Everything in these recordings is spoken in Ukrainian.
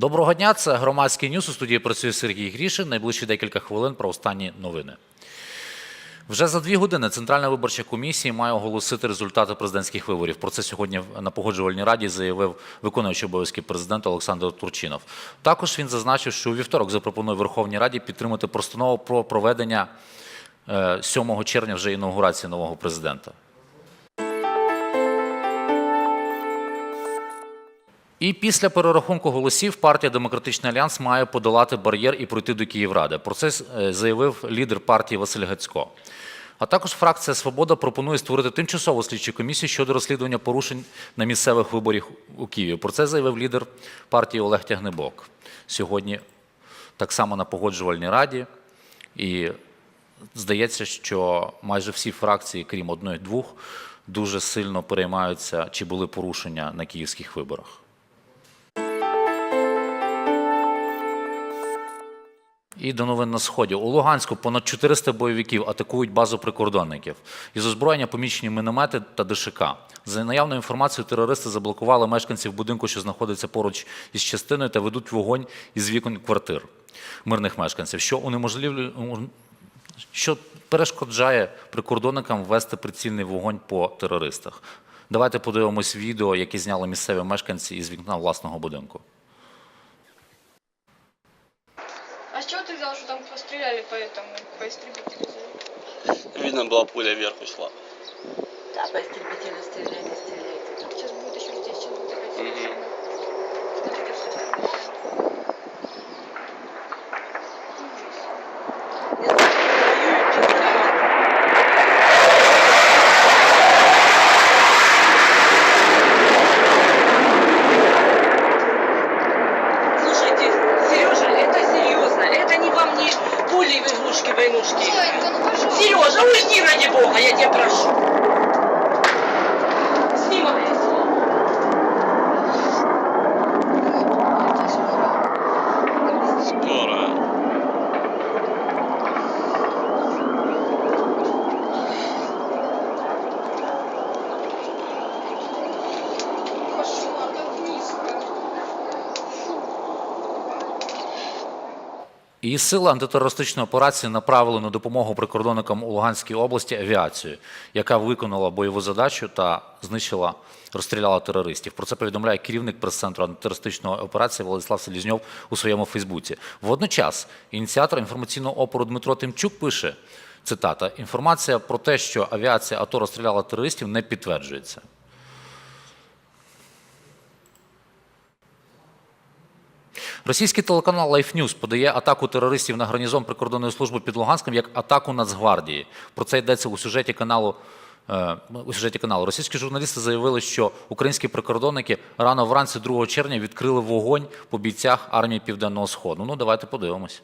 Доброго дня, це громадський ньюс. У студії працює Сергій Грішин. Найближчі декілька хвилин про останні новини. Вже за дві години Центральна виборча комісія має оголосити результати президентських виборів. Про це сьогодні на погоджувальній раді заявив виконуючий обов'язки президента Олександр Турчинов. Також він зазначив, що у вівторок запропонує Верховній Раді підтримати постанову про проведення е, 7 червня вже інаугурації нового президента. І після перерахунку голосів партія Демократичний альянс має подолати бар'єр і пройти до Київради. Про це е, заявив лідер партії Василь Гацько. А також фракція Свобода пропонує створити тимчасову слідчу комісію щодо розслідування порушень на місцевих виборах у Києві. Про це заявив лідер партії Олег Тягнебок сьогодні, так само на погоджувальній раді. І здається, що майже всі фракції, крім одної-двох, дуже сильно переймаються, чи були порушення на київських виборах. І до новин на сході. У Луганську понад 400 бойовиків атакують базу прикордонників. Із озброєння помічені міномети та ДШК. За наявною інформацією, терористи заблокували мешканців будинку, що знаходиться поруч із частиною, та ведуть вогонь із вікон квартир мирних мешканців, що унеможливлює що перешкоджає прикордонникам вести прицільний вогонь по терористах. Давайте подивимось відео, яке зняли місцеві мешканці із вікна власного будинку. А с чего ты взял, что там постреляли по этому, по истребителю? Видно, была пуля вверх ушла. Да, по истребителю стреляйте, І сили антитерористичної операції направили на допомогу прикордонникам у Луганській області авіацію, яка виконала бойову задачу та знищила, розстріляла терористів. Про це повідомляє керівник прес-центру антитерористичної операції Владислав Селізньов у своєму Фейсбуці. Водночас ініціатор інформаційного опору Дмитро Тимчук пише: цитата: інформація про те, що авіація АТО розстріляла терористів, не підтверджується. Російський телеканал Life News подає атаку терористів на гарнізон прикордонної служби під Луганськом як атаку Нацгвардії. Про це йдеться у сюжеті каналу. е, У сюжеті каналу російські журналісти заявили, що українські прикордонники рано вранці 2 червня відкрили вогонь по бійцях армії Південного Сходу. Ну давайте подивимось.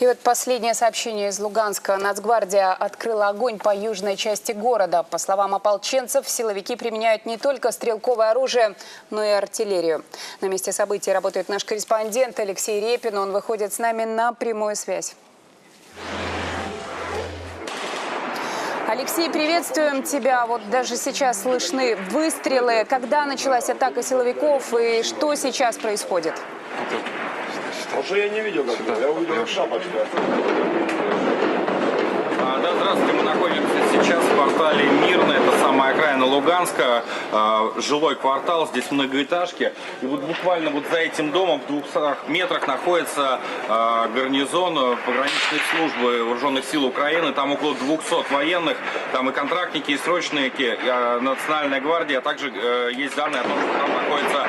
И вот последнее сообщение из Луганска. Нацгвардия открыла огонь по южной части города. По словам ополченцев, силовики применяют не только стрелковое оружие, но и артиллерию. На месте событий работает наш корреспондент Алексей Репин. Он выходит с нами на прямую связь. Алексей, приветствуем тебя. Вот даже сейчас слышны выстрелы. Когда началась атака силовиков и что сейчас происходит? Потому что я не видел, как было. я увидел как шапочка. Да, здравствуйте. Мы находимся сейчас в квартале Мирно, это самая окраина Луганска, а, жилой квартал, здесь многоэтажки. И вот буквально вот за этим домом в 200 метрах находится а, гарнизон а, пограничной службы вооруженных сил Украины. Там около 200 военных, там и контрактники, и срочники, и, а, Национальная гвардия. А также э, есть данные о том, что там находится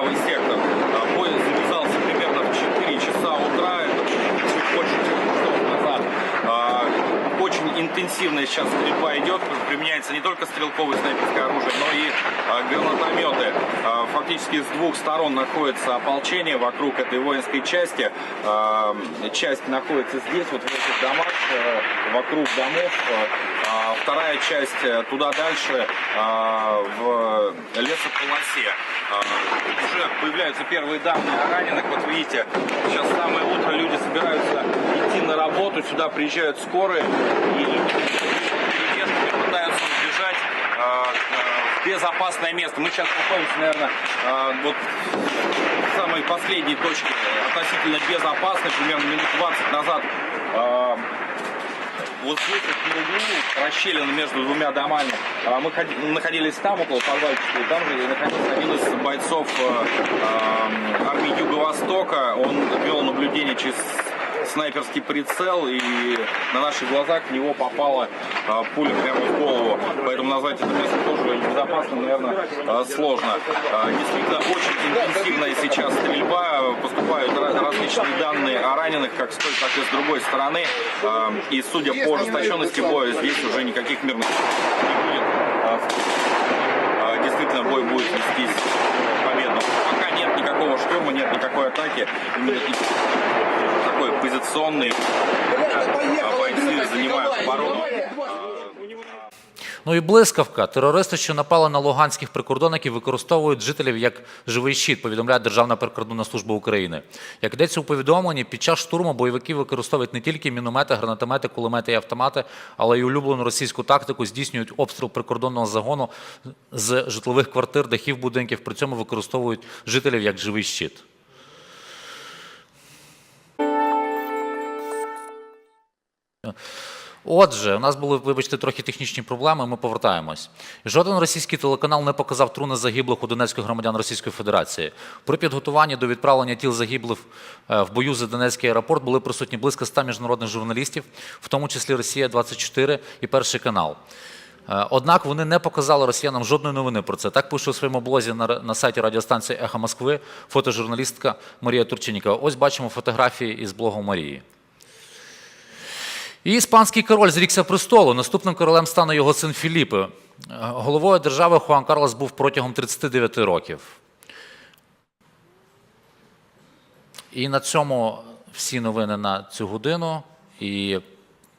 правый сектор. А, Бой завязался примерно в 4 часа утра, это чуть больше трех часов назад. А, Очень интенсивная сейчас стрельба идет, применяется не только стрелковое снайперское оружие, но и а, гранатометы. А, Фактически с двух сторон находится ополчение вокруг этой воинской части. А, Часть находится здесь, вот в этих домах, вокруг домов. А Вторая часть э, туда дальше, а, в лесополосе. А, Уже появляются первые данные о раненых. Вот видите, сейчас самое утро, люди собираются идти на работу, сюда приезжают скорые, и люди пытаются убежать а, а, безопасное место. Мы сейчас находимся, наверное, вот в самой последней точке относительно безопасной, примерно минут 20 назад. Вот здесь, вот на углу, расщелина между двумя домами. А, Мы ходи- находились там, около подвальчика, там же находился один из бойцов э, э, армии Юго-Востока. Он вел наблюдение через снайперский прицел, и на наших глазах в него попала э, пуля прямо в голову. Поэтому назвать это место тоже безопасным, наверное, э, сложно. Э, Действительно, очень интенсивная сейчас стрельба. Поступают различные данные о раненых, как с той, так и с другой стороны. Э, И судя по ожесточенности боя, здесь уже никаких мирных не будет. Э, э, Действительно, бой будет вестись победно. Пока нет никакого штурма, нет никакой атаки. Именно и- такой позиционный э, бойцы занимают оборону. Ну і блискавка. Терористи, що напали на луганських прикордонників, використовують жителів як живий щит, повідомляє Державна прикордонна служба України. Як йдеться у повідомленні, під час штурму бойовики використовують не тільки міномети, гранатомети, кулемети і автомати, але й улюблену російську тактику здійснюють обстріл прикордонного загону з житлових квартир, дахів будинків. При цьому використовують жителів як живий щит. Отже, у нас були, вибачте, трохи технічні проблеми. Ми повертаємось. Жоден російський телеканал не показав труни загиблих у Донецьких громадян Російської Федерації. При підготуванні до відправлення тіл загиблих е, в бою за Донецький аеропорт були присутні близько 100 міжнародних журналістів, в тому числі Росія 24 і Перший канал. Е, Однак вони не показали росіянам жодної новини про це. Так пише у своєму блозі на, на сайті радіостанції Ехо Москви фотожурналістка Марія Турчинікова. Ось бачимо фотографії із блогу Марії. І іспанський король зрікся престолу. Наступним королем стане його син Філіппе. Е, Головою держави Хуан Карлос був протягом 39 років. І на цьому всі новини на цю годину. І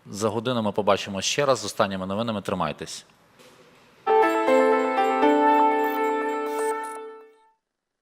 за годину ми побачимо ще раз з останніми новинами. Тримайтесь.